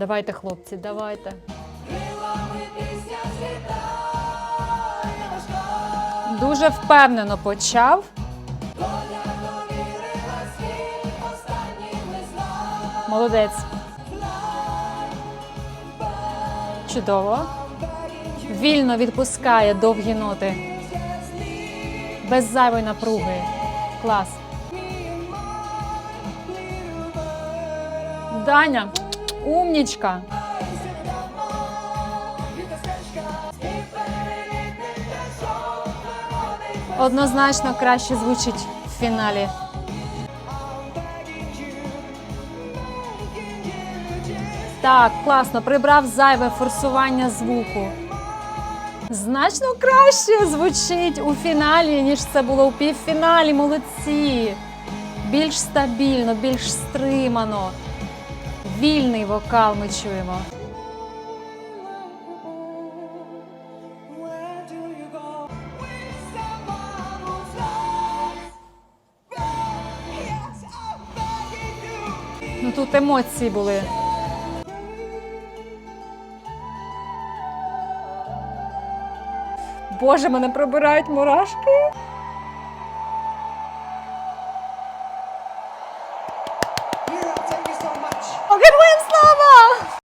Давайте, хлопці, давайте. Дуже впевнено почав. Молодець. Чудово. Вільно відпускає довгі ноти. Без зайвої напруги. Клас. Даня, умнічка. Однозначно краще звучить в фіналі. Так, класно, прибрав зайве форсування звуку. Значно краще звучить у фіналі, ніж це було у півфіналі. Молодці. Більш стабільно, більш стримано. Вільний вокал ми чуємо. Ну тут емоції були. Боже, мене пробирають мурашки.